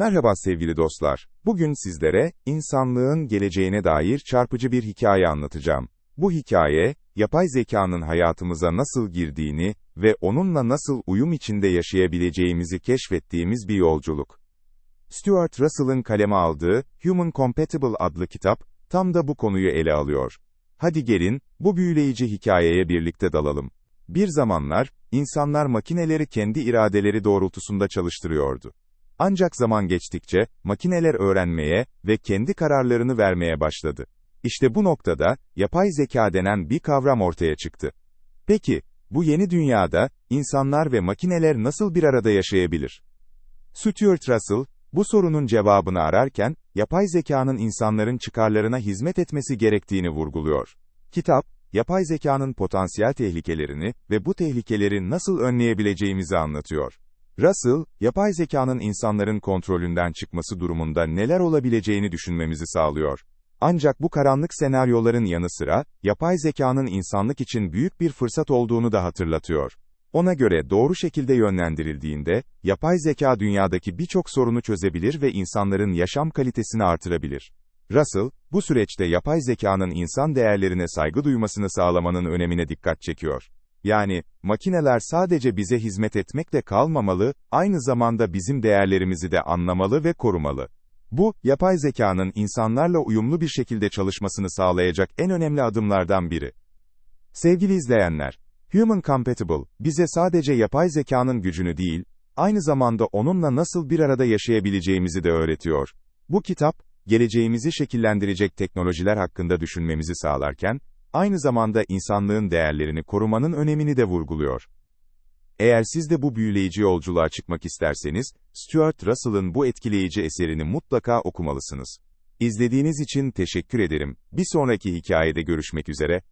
Merhaba sevgili dostlar. Bugün sizlere insanlığın geleceğine dair çarpıcı bir hikaye anlatacağım. Bu hikaye, yapay zekanın hayatımıza nasıl girdiğini ve onunla nasıl uyum içinde yaşayabileceğimizi keşfettiğimiz bir yolculuk. Stuart Russell'ın kaleme aldığı Human Compatible adlı kitap, tam da bu konuyu ele alıyor. Hadi gelin, bu büyüleyici hikayeye birlikte dalalım. Bir zamanlar, insanlar makineleri kendi iradeleri doğrultusunda çalıştırıyordu. Ancak zaman geçtikçe, makineler öğrenmeye ve kendi kararlarını vermeye başladı. İşte bu noktada, yapay zeka denen bir kavram ortaya çıktı. Peki, bu yeni dünyada, insanlar ve makineler nasıl bir arada yaşayabilir? Stuart Russell, bu sorunun cevabını ararken, yapay zekanın insanların çıkarlarına hizmet etmesi gerektiğini vurguluyor. Kitap, yapay zekanın potansiyel tehlikelerini ve bu tehlikeleri nasıl önleyebileceğimizi anlatıyor. Russell, yapay zekanın insanların kontrolünden çıkması durumunda neler olabileceğini düşünmemizi sağlıyor. Ancak bu karanlık senaryoların yanı sıra, yapay zekanın insanlık için büyük bir fırsat olduğunu da hatırlatıyor. Ona göre doğru şekilde yönlendirildiğinde, yapay zeka dünyadaki birçok sorunu çözebilir ve insanların yaşam kalitesini artırabilir. Russell, bu süreçte yapay zekanın insan değerlerine saygı duymasını sağlamanın önemine dikkat çekiyor. Yani, makineler sadece bize hizmet etmekle kalmamalı, aynı zamanda bizim değerlerimizi de anlamalı ve korumalı. Bu, yapay zekanın insanlarla uyumlu bir şekilde çalışmasını sağlayacak en önemli adımlardan biri. Sevgili izleyenler, Human Compatible, bize sadece yapay zekanın gücünü değil, aynı zamanda onunla nasıl bir arada yaşayabileceğimizi de öğretiyor. Bu kitap, geleceğimizi şekillendirecek teknolojiler hakkında düşünmemizi sağlarken, aynı zamanda insanlığın değerlerini korumanın önemini de vurguluyor. Eğer siz de bu büyüleyici yolculuğa çıkmak isterseniz, Stuart Russell'ın bu etkileyici eserini mutlaka okumalısınız. İzlediğiniz için teşekkür ederim. Bir sonraki hikayede görüşmek üzere,